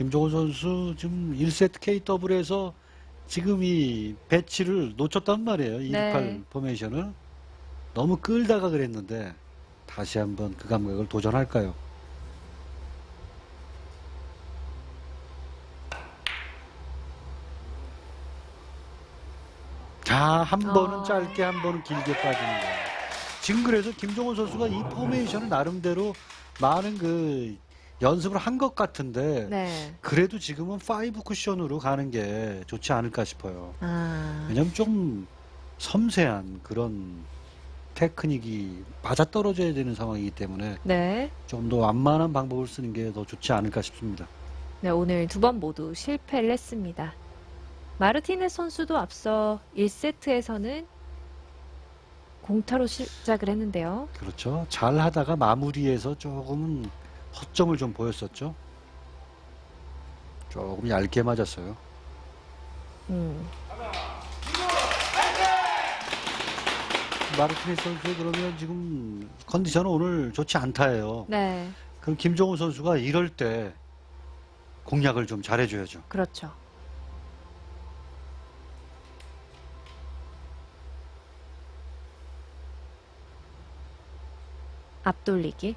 김종훈 선수 지금 1세트 K 더블에서 지금 이 배치를 놓쳤단 말이에요. 2 네. 8 포메이션을 너무 끌다가 그랬는데 다시 한번 그 감각을 도전할까요? 자, 한 번은 아. 짧게, 한 번은 길게 빠지는 거예요. 지금 그래서 김종훈 선수가 이 포메이션을 나름대로 많은 그 연습을 한 것 같은데 네. 그래도 지금은 5 쿠션으로 가는 게 좋지 않을까 싶어요. 아. 왜냐면 좀 섬세한 그런 테크닉이 맞아떨어져야 되는 상황이기 때문에 네. 좀 더 완만한 방법을 쓰는 게 더 좋지 않을까 싶습니다. 네, 오늘 두 번 모두 실패를 했습니다. 마르티네스 선수도 앞서 1세트에서는 공타로 시작을 했는데요. 그렇죠. 잘 하다가 마무리해서 조금은 허점을 좀 보였었죠. 조금 얇게 맞았어요. 음. 마르티네스 선수 그러면 지금 컨디션은 오늘 좋지 않다예요. 네. 그럼 김종훈 선수가 이럴 때 공략을 좀 잘해줘야죠. 그렇죠. 앞돌리기.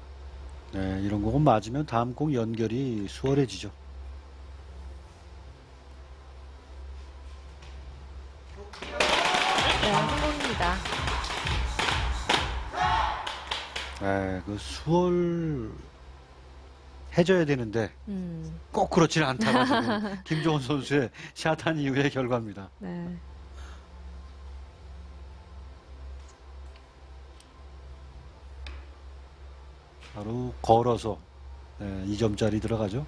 네, 이런 공은 맞으면 다음 공 연결이 수월해지죠. 네, 성공입니다. 네, 그 수월 해줘야 되는데 음. 꼭 그렇지는 않다가 지금 김종훈 선수의 샷한 이후의 결과입니다. 네. 바로 걸어서 네, 2점짜리 들어가죠.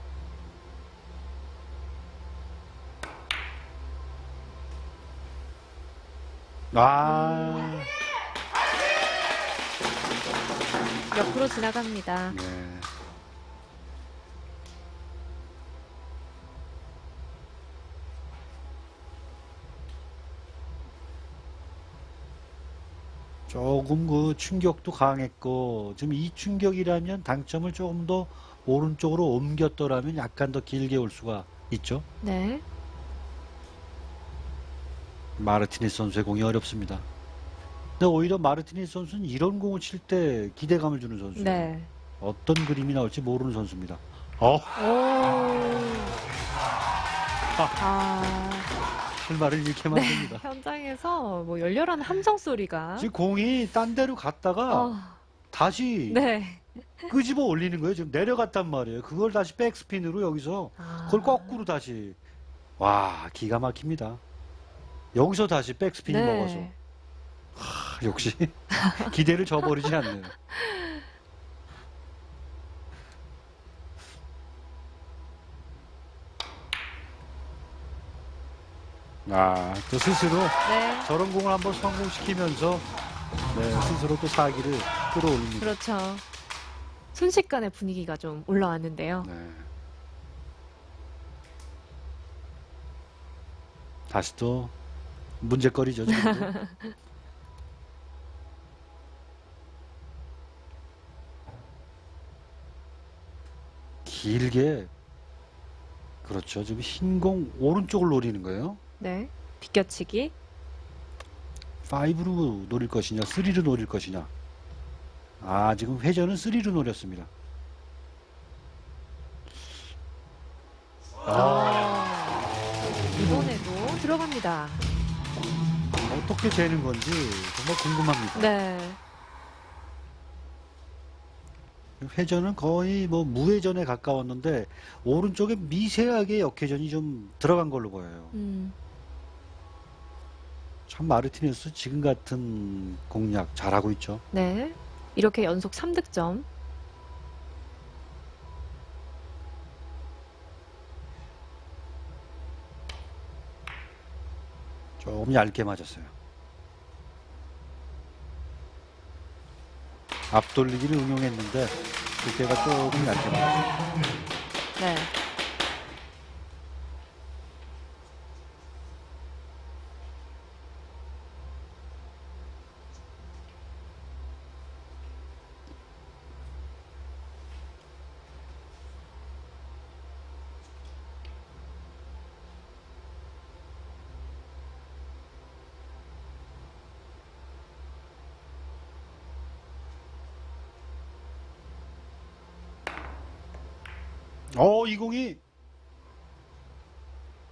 아, 옆으로 지나갑니다. 네. 조금 그 충격도 강했고 지금 이 충격이라면 당점을 조금 더 오른쪽으로 옮겼더라면 약간 더 길게 올 수가 있죠. 네. 마르티네스 선수의 공이 어렵습니다. 근데 오히려 마르티네스 선수는 이런 공을 칠 때 기대감을 주는 선수예요. 네. 어떤 그림이 나올지 모르는 선수입니다. 어, 오. 아. 할 말을 잃게 만듭니다. 현장에서 뭐 열렬한 함성 소리가. 지금 공이 딴 데로 갔다가 어, 다시 네. 끄집어 올리는 거예요. 지금 내려갔단 말이에요. 그걸 다시 백스핀으로 여기서 아. 그걸 거꾸로 다시 와 기가 막힙니다. 여기서 다시 백스핀이 네. 먹어서 하, 역시 기대를 저버리지 않네요. 아, 또 스스로 네. 저런 공을 한번 성공시키면서 네, 스스로 또 사기를 끌어올립니다. 그렇죠. 순식간에 분위기가 좀 올라왔는데요. 네. 다시 또 문제거리죠. 지금도. 길게 그렇죠. 지금 흰 공 오른쪽을 노리는 거예요. 네. 비껴치기. 5로 노릴 것이냐, 3로 노릴 것이냐. 아, 지금 회전은 3로 노렸습니다. 아, 이번에도 들어갑니다. 어떻게 되는 건지 정말 궁금합니다. 네. 회전은 거의 뭐 무회전에 가까웠는데 오른쪽에 미세하게 역회전이 좀 들어간 걸로 보여요. 음. 참 마르티네스 지금 같은 공략 잘하고 있죠. 네. 이렇게 연속 3득점. 조금 얇게 맞았어요. 앞돌리기를 응용했는데 두께가 조금 얇게 맞았어요. 네. 어, 이 공이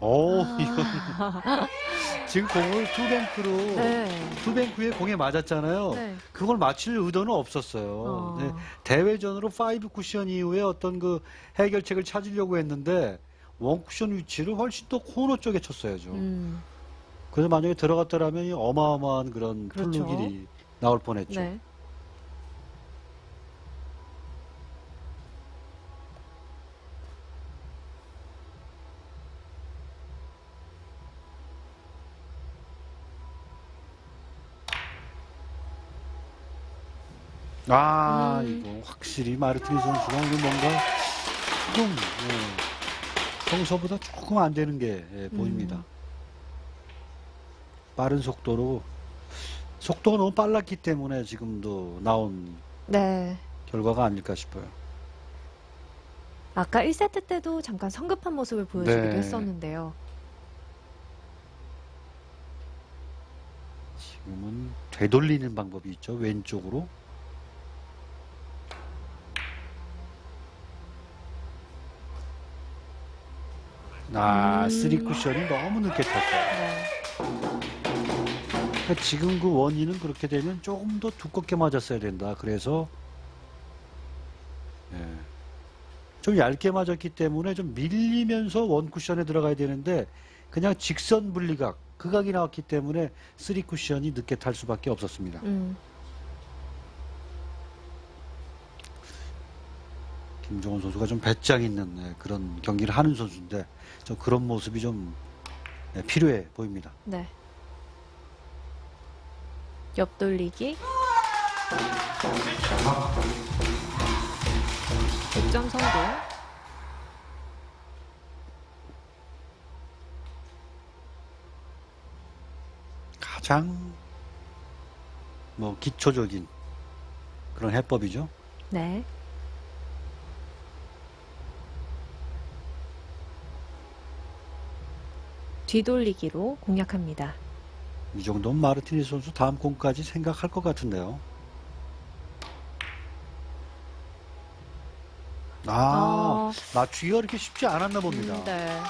어, 아. 이건 지금 공을 투뱅크로 네. 투뱅크에 공에 맞았잖아요. 네. 그걸 맞출 의도는 없었어요. 어. 네, 대회전으로 5 쿠션 이후에 어떤 그 해결책을 찾으려고 했는데 원 쿠션 위치를 훨씬 더 코너 쪽에 쳤어야죠. 음. 그래서 만약에 들어갔더라면 이 어마어마한 그런 그렇죠. 플루길이 나올 뻔했죠. 네. 아, 음. 이거 확실히 마르티니 선수가 오늘 뭔가 조금 예, 평소보다 조금 안 되는 게 예, 보입니다. 음. 빠른 속도로 속도가 너무 빨랐기 때문에 지금도 나온 네. 결과가 아닐까 싶어요. 아까 1세트 때도 잠깐 성급한 모습을 보여주기도 네. 했었는데요. 지금은 되돌리는 방법이 있죠. 왼쪽으로. 아, 음. 쓰리 쿠션이 너무 늦게 탔어요. 네. 그러니까 지금 그 원인은 그렇게 되면 조금 더 두껍게 맞았어야 된다. 그래서 예. 좀 얇게 맞았기 때문에 좀 밀리면서 원 쿠션에 들어가야 되는데 그냥 직선 분리각 극악이 나왔기 때문에 쓰리 쿠션이 늦게 탈 수밖에 없었습니다. 음. 김종원 선수가 좀 배짱 있는 예, 그런 경기를 하는 선수인데 좀 그런 모습이 좀 예, 필요해 보입니다. 네. 옆돌리기. 100점 성공. 가장 뭐 기초적인 그런 해법이죠. 네. 뒤돌리기로 공략합니다. 이 정도면 마르티니 선수 다음 공까지 생각할 것 같은데요. 아, 어, 맞추기가 그렇게 쉽지 않았나 봅니다. 음, 네.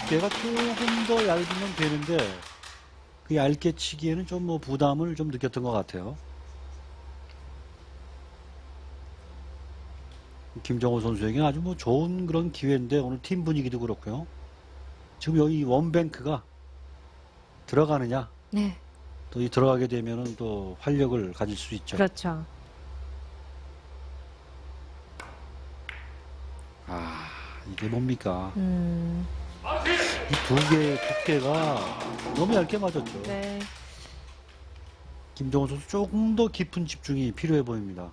두께가 조금 더 얇으면 되는데 그 얇게 치기에는 좀 뭐 부담을 좀 느꼈던 것 같아요. 김정호 선수에게는 아주 뭐 좋은 그런 기회인데 오늘 팀 분위기도 그렇고요. 지금 여기 원뱅크가 들어가느냐 네. 또 이 들어가게 되면은 또 활력을 가질 수 있죠. 그렇죠. 아 이게 뭡니까? 음, 이 두 개의 두께가 너무 얇게 맞았죠. 네. 김정호 선수 조금 더 깊은 집중이 필요해 보입니다.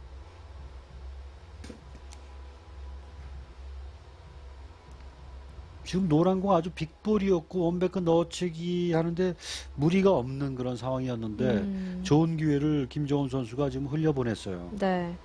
지금 노란 공 아주 빅볼이었고 원백크 넣어치기 하는데 무리가 없는 그런 상황이었는데 음, 좋은 기회를 김정훈 선수가 지금 흘려보냈어요. 네.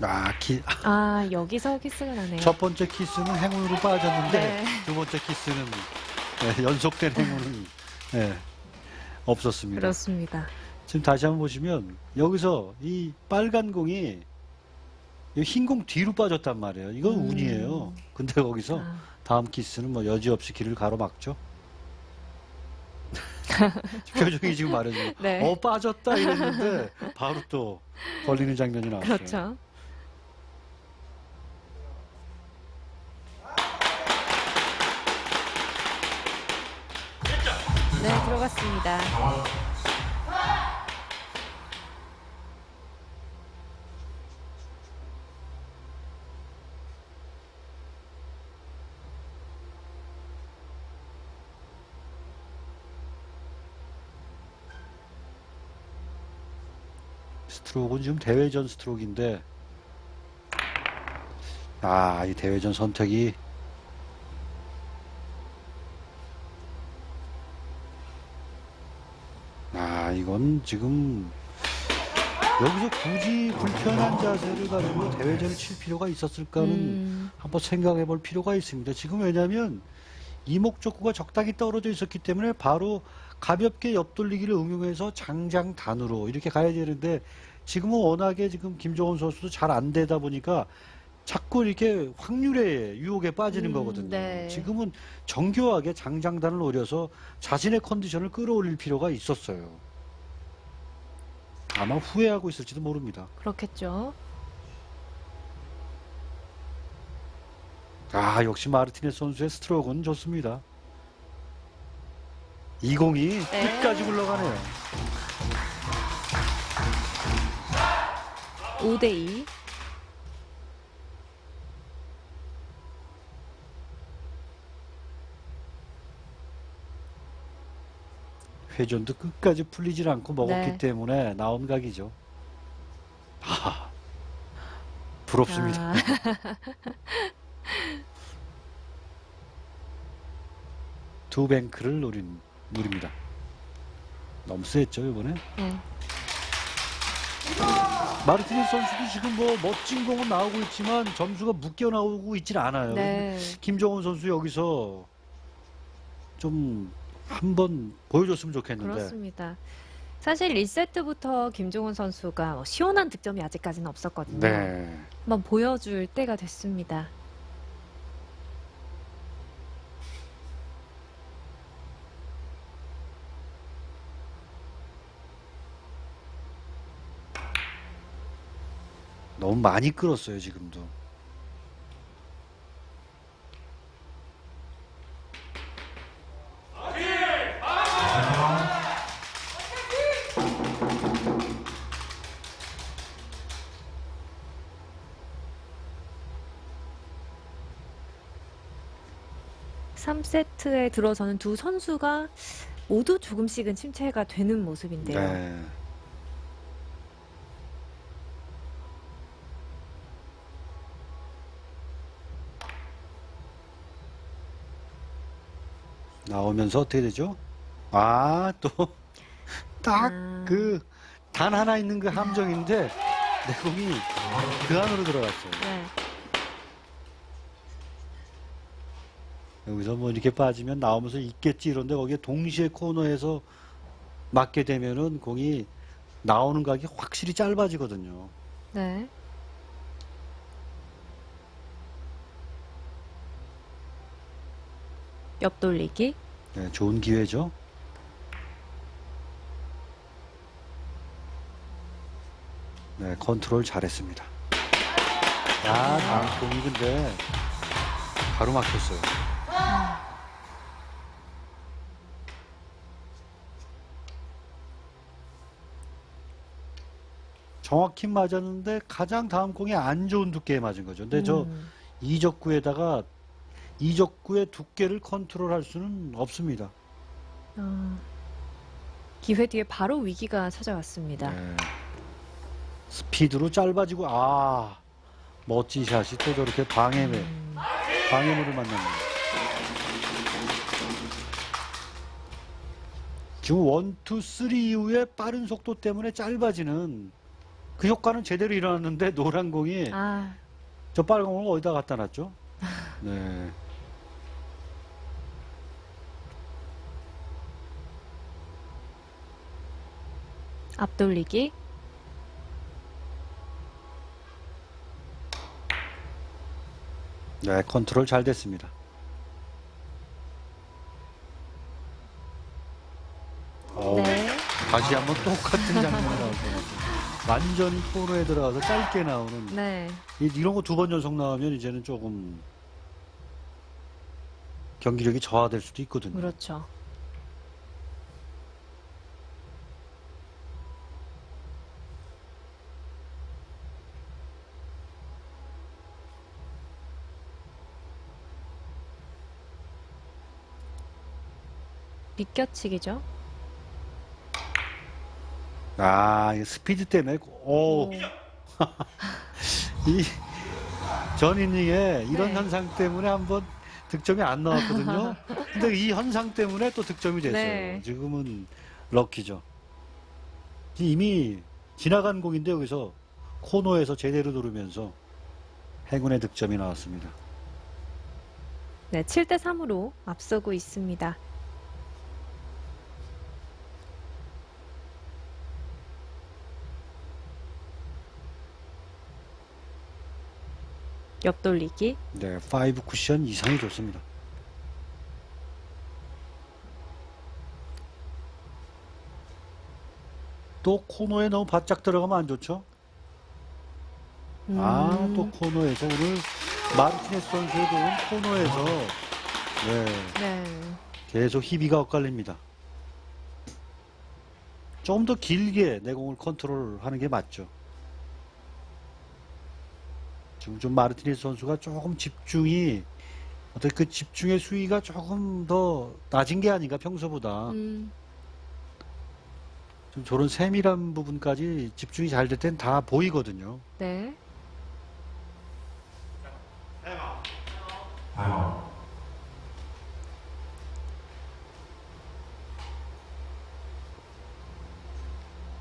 아, 기- 아, 여기서 키스가 나네요. 첫 번째 키스는 행운으로 빠졌는데 네. 두 번째 키스는 네, 연속된 행운은 네, 없었습니다. 그렇습니다. 지금 다시 한번 보시면 여기서 이 빨간 공이 흰 공 뒤로 빠졌단 말이에요. 이건 음. 운이에요. 근데 거기서 아, 다음 키스는 뭐 여지없이 길을 가로막죠. 표정이 지금 말해줘요. 네. 어 빠졌다 이랬는데 바로 또 걸리는 장면이 나왔어요. 그렇죠. 들어갔습니다. 스트로크는 지금 대회전 스트로크인데 아, 이 대회전 선택이 아, 이건 지금 여기서 굳이 불편한 자세를 가지고 대회전을 칠 필요가 있었을까는 음, 한번 생각해 볼 필요가 있습니다. 지금 왜냐면 이목적구가 적당히 떨어져 있었기 때문에 바로 가볍게 옆돌리기를 응용해서 장장단으로 이렇게 가야 되는데 지금은 워낙에 지금 김종원 선수도 잘 안 되다 보니까 자꾸 이렇게 확률의 유혹에 빠지는 음, 거거든요. 네. 지금은 정교하게 장장단을 노려서 자신의 컨디션을 끌어올릴 필요가 있었어요. 아마 후회하고 있을지도 모릅니다. 그렇겠죠. 아, 역시 마르티네스 선수의 스트로크는 좋습니다. 이 공이 네. 끝까지 굴러가네요. 5대 2. 회전도 끝까지 풀리질 않고 먹었기 네. 때문에 나온 각이죠. 아, 부럽습니다. 아, 두 뱅크를 노린, 노립니다. 너무 셌죠, 이번에? 네. 마르티네스 선수도 지금 뭐 멋진 공은 나오고 있지만 점수가 묶여 나오고 있질 않아요. 네. 김정은 선수 여기서 좀 한번 보여줬으면 좋겠는데. 그렇습니다. 사실 1세트부터 김종훈 선수가 뭐 시원한 득점이 아직까지는 없었거든요. 네. 한번 보여줄 때가 됐습니다. 너무 많이 끌었어요, 지금도. 삼세트에 들어서는 두 선수가 모두 조금씩은 침체가 되는 모습인데요. 네. 나오면서 어떻게 되죠? 아, 또, 딱, 아. 그, 단 하나 있는 그 함정인데, 내 공이 그 안으로 들어갔어요. 네. 여기서 뭐 이렇게 빠지면 나오면서 있겠지 이런데 거기에 동시에 코너에서 맞게 되면은 공이 나오는 각이 확실히 짧아지거든요. 네. 옆돌리기. 네, 좋은 기회죠. 네, 컨트롤 잘했습니다. 아, 다음 공이 근데 가로막혔어요. 정확히 맞았는데 가장 다음 공이 안 좋은 두께에 맞은 거죠. 근데 저 음, 이적구에다가 이적구의 두께를 컨트롤할 수는 없습니다. 아, 기회 뒤에 바로 위기가 찾아왔습니다. 네. 스피드로 짧아지고 아 멋진 샷이 또 저렇게 방해물 음, 방해물을 만납니다. 지금 원투 쓰리 이후에 빠른 속도 때문에 짧아지는 그 효과는 제대로 일어났는데 노란 공이 아, 저 빨간 공을 어디다 갖다 놨죠? 네. 앞돌리기. 네, 컨트롤 잘 됐습니다. 어우, 네. 다시 한번 똑같은 장면이 나올 뻔했어요. 완전히 코너에 들어가서 짧게 나오는 네. 이- 이런 거 두 번 연속 나오면 이제는 조금 경기력이 저하될 수도 있거든요. 그렇죠. 비껴치기죠. 아, 이 스피드 때문에 오, 오, 이전 이닝에 이런 네. 현상 때문에 한번 득점이 안 나왔거든요. 근데 이 현상 때문에 또 득점이 됐어요. 네. 지금은 럭키죠. 이미 지나간 공인데 여기서 코너에서 제대로 누르면서 행운의 득점이 나왔습니다. 네, 7대 3으로 앞서고 있습니다. 옆돌리기. 네, 5 쿠션 이상이 좋습니다. 또 코너에 너무 바짝 들어가면 안 좋죠? 아, 음, 또 코너에서 오늘 마르티네스 선수의 공은 코너에서 네, 네. 계속 희비가 엇갈립니다. 좀 더 길게 내 공을 컨트롤하는 게 맞죠. 좀 마르티네스 선수가 조금 집중이 어떻게 그 집중의 수위가 조금 더 낮은 게 아닌가 평소보다 음, 좀 저런 세밀한 부분까지 집중이 잘 될 땐 다 보이거든요. 네.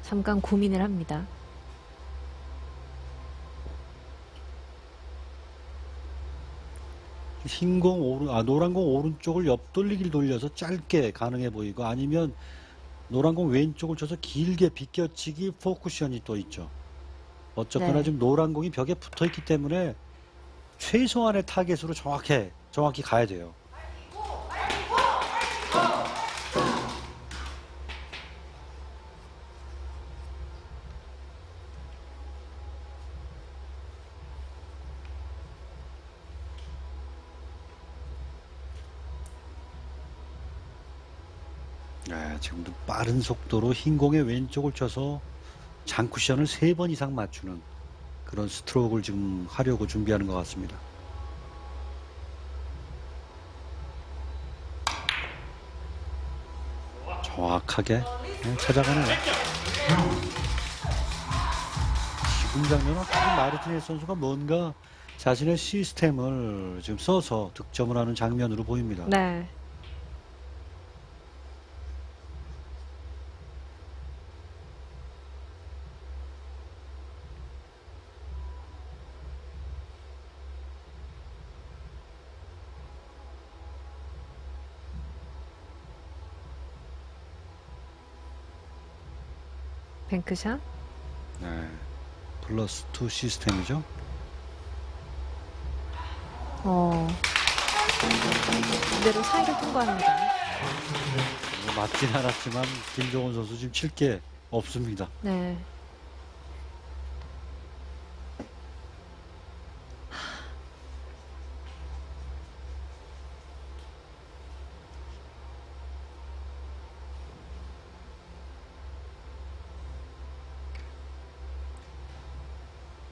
잠깐 고민을 합니다. 흰 공 오른 아 노란 공 오른쪽을 옆돌리기를 돌려서 짧게 가능해 보이고 아니면 노란 공 왼쪽을 쳐서 길게 비껴치기 포쿠션이 또 있죠. 어쨌거나 네. 지금 노란 공이 벽에 붙어 있기 때문에 최소한의 타겟으로 정확해 정확히 가야 돼요. 빠른 속도로 흰 공의 왼쪽을 쳐서 장쿠션을 세번 이상 맞추는 그런 스트로크를 지금 하려고 준비하는 것 같습니다. 정확하게 네, 찾아가네요. 지금 장면은 확실히 마르티네스 선수가 뭔가 자신의 시스템을 지금 써서 득점을 하는 장면으로 보입니다. 네. 뱅크샷. 네, 플러스 2 시스템이죠. 어. 그대로 사이를 통과합니다. 뭐 맞진 않았지만 김종원 선수 지금 칠 게 없습니다. 네.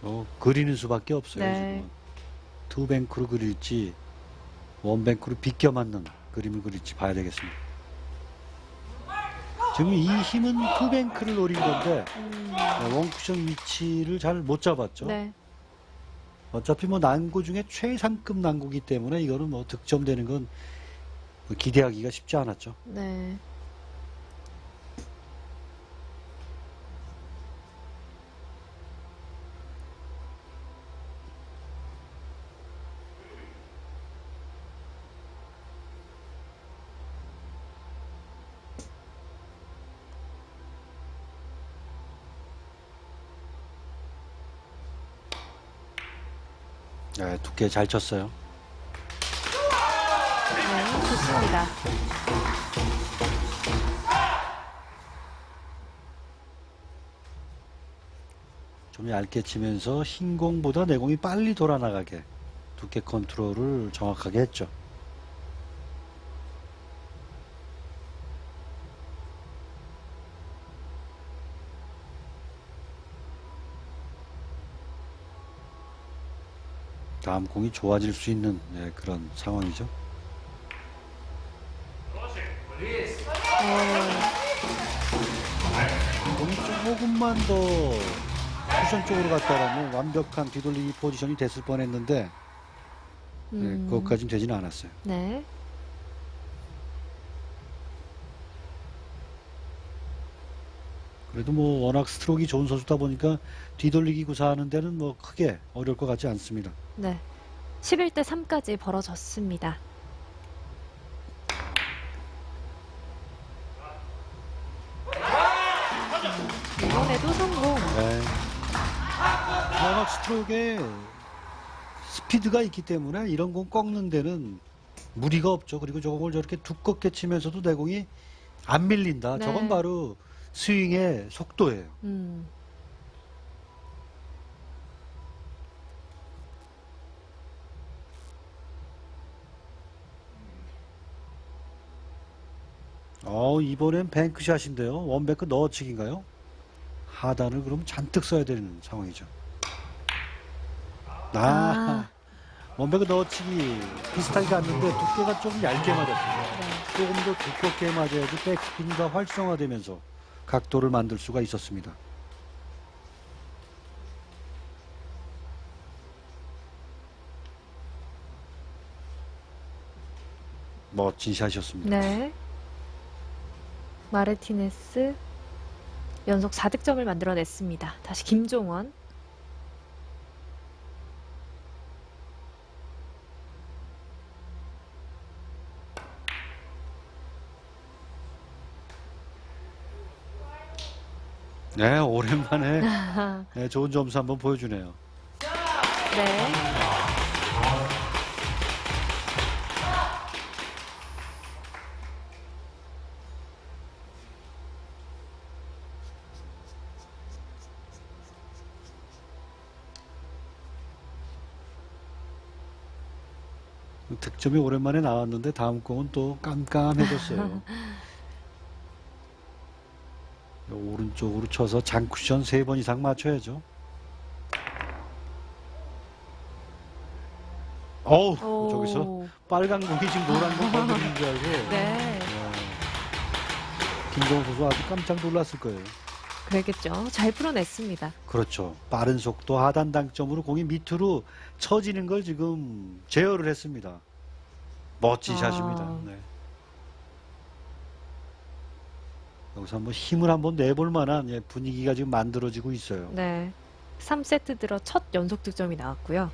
어, 그리는 수밖에 없어요. 네. 지금은. 투뱅크로 그릴지 원 뱅크로 비껴 맞는 그림을 그릴지 봐야 되겠습니다. 지금 이 힘은 투 뱅크를 노린 건데 음, 네, 원 쿠션 위치를 잘 못 잡았죠. 네. 어차피 뭐 난구 중에 최상급 난구기 때문에 이거는 뭐 득점되는 건뭐 기대하기가 쉽지 않았죠. 네. 네, 두께 잘 쳤어요. 네, 좋습니다. 좀 얇게 치면서 흰 공보다 내 공이 빨리 돌아나가게 두께 컨트롤을 정확하게 했죠. 다음 공이 좋아질 수 있는 네, 그런 상황이죠. 어, 공이 조금만 더 쿠션 쪽으로 갔다라면 완벽한 뒤돌리기 포지션이 됐을 뻔했는데 네, 음, 그것까지는 되지는 않았어요. 네. 그래도 뭐 워낙 스트로크가 좋은 선수다 보니까 뒤돌리기 구사하는 데는 뭐 크게 어려울 것 같지 않습니다. 네. 11대 3까지 벌어졌습니다. 이번에도 성공. 네. 워낙 스트로크에 스피드가 있기 때문에 이런 공 꺾는 데는 무리가 없죠. 그리고 저 공을 저렇게 두껍게 치면서도 내공이 안 밀린다. 네. 저건 바로 스윙의 속도예요. 음. 어, 이번엔 뱅크샷인데요. 원뱅크 넣어치기인가요? 하단을 그럼 잔뜩 써야 되는 상황이죠. 아, 아, 원뱅크 넣어치기 비슷하게 갔는데 두께가 좀 얇게 맞았습니다. 네. 조금 더 두껍게 맞아야지 백스핀이 더 활성화되면서 각도를 만들 수가 있었습니다. 멋진 샷이었습니다. 네. 마르티네스 연속 4득점을 만들어냈습니다. 다시 김종원. 네, 오랜만에 네, 좋은 점수 한번 보여주네요. 네. 득점이 오랜만에 나왔는데 다음 공은 또 깜깜해졌어요. 오른쪽으로 쳐서 장쿠션 세번 이상 맞춰야죠. 어우, 오. 저기서 빨간 공이 지금 노란 공 건드리는 줄 알고. 네. 네. 김정우 선수 아주 깜짝 놀랐을 거예요. 그러겠죠. 잘 풀어냈습니다. 그렇죠. 빠른 속도 하단 당점으로 공이 밑으로 처지는 걸 지금 제어를 했습니다. 멋진 아. 샷입니다. 네. 여기서 한번 힘을 한번 내볼 만한 예, 분위기가 지금 만들어지고 있어요. 네. 3세트 들어 첫 연속 득점이 나왔고요.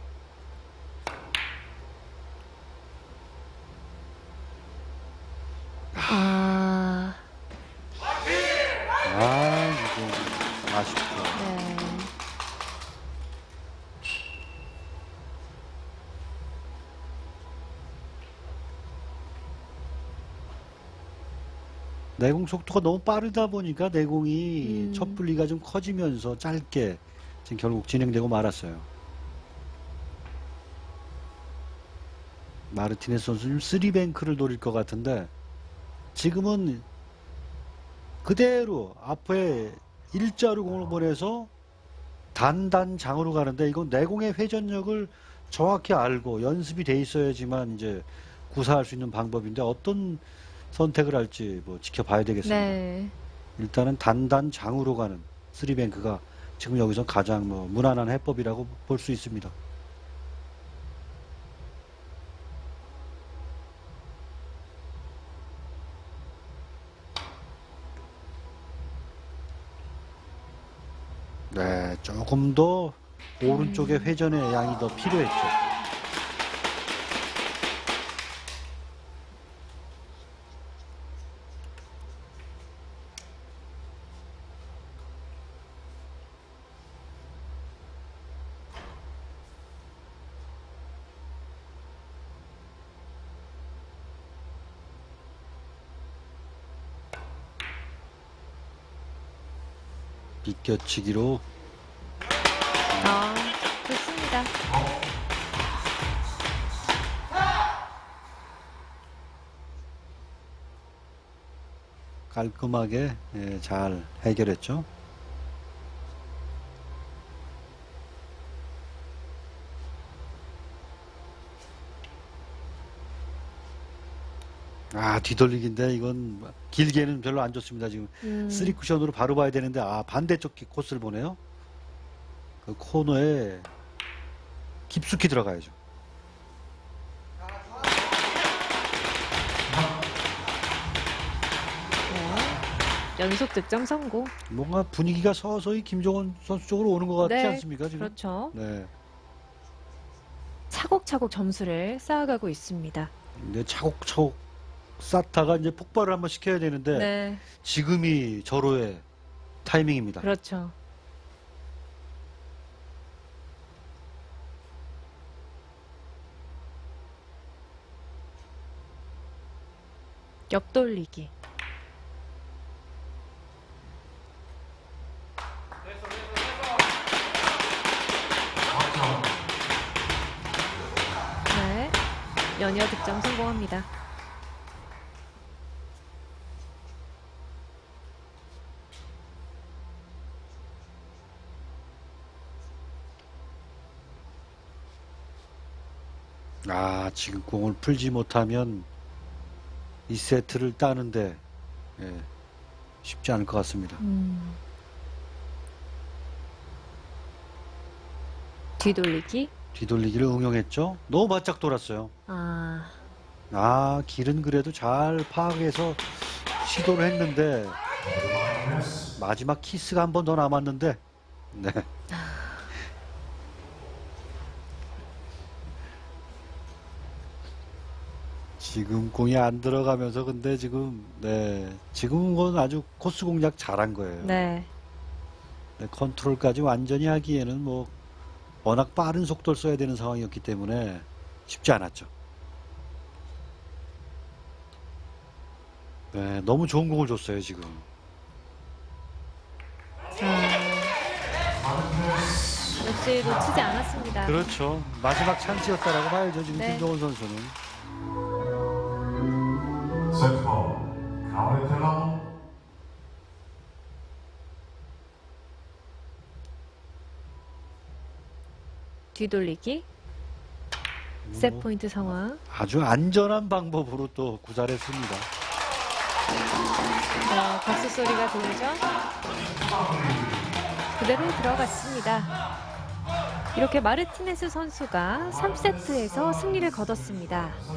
내공 속도가 너무 빠르다 보니까 내공이 음. 첫 분리가 좀 커지면서 짧게 지금 결국 진행되고 말았어요. 마르티네스 선수는 쓰리뱅크를 노릴 것 같은데 지금은 그대로 앞에 일자로 공을 보내서 단단장으로 가는데 이건 내공의 회전력을 정확히 알고 연습이 돼 있어야지만 이제 구사할 수 있는 방법인데 어떤 선택을 할지 뭐 지켜봐야 되겠습니다. 네. 일단은 단단 장으로 가는 쓰리뱅크가 지금 여기서 가장 뭐 무난한 해법이라고 볼 수 있습니다. 네, 조금 더 오른쪽의 회전의 양이 더 필요했죠. 비껴치기로 아, 좋습니다. 깔끔하게 예, 잘 해결했죠. 아 뒤돌리기인데 이건 길게는 별로 안 좋습니다. 지금 음, 쓰리 쿠션으로 바로 봐야 되는데 아 반대쪽 기- 코스를 보네요. 그 코너에 깊숙이 들어가야죠. 네. 연속 득점 성공. 뭔가 분위기가 서서히 김종원 선수 쪽으로 오는 것 같지 네, 않습니까 지금? 그렇죠. 네. 차곡차곡 점수를 쌓아가고 있습니다. 근데 차곡차곡 싹다가 이제 폭발을 한번 시켜야 되는데 네. 지금이 절호의 타이밍입니다. 그렇죠. 역돌리기. 네. 연이어 득점 성공합니다. 아, 지금 공을 풀지 못하면 이 세트를 따는데 예, 쉽지 않을 것 같습니다. 음. 뒤돌리기. 뒤돌리기를 응용했죠. 너무 바짝 돌았어요. 아, 아, 길은 그래도 잘 파악해서 시도를 했는데 마지막 키스가 한 번 더 남았는데 네. 지금 공이 안 들어가면서 근데 지금 네 지금은 건 아주 코스 공략 잘한 거예요. 네. 네, 컨트롤까지 완전히 하기에는 뭐 워낙 빠른 속도를 써야 되는 상황이었기 때문에 쉽지 않았죠. 네, 너무 좋은 공을 줬어요 지금. 아, 역시 놓치지 않았습니다. 그렇죠. 마지막 찬스였다라고 봐야죠 지금 네. 김정은 선수는. 세트 번 가브리텔라 뒤돌리기. 셋 포인트 상황. 아주 안전한 방법으로 또 구사했습니다. 네, 박수 소리가 들리죠? 그대로 들어갔습니다. 이렇게 마르티네스 선수가 3세트에서 승리를 거뒀습니다.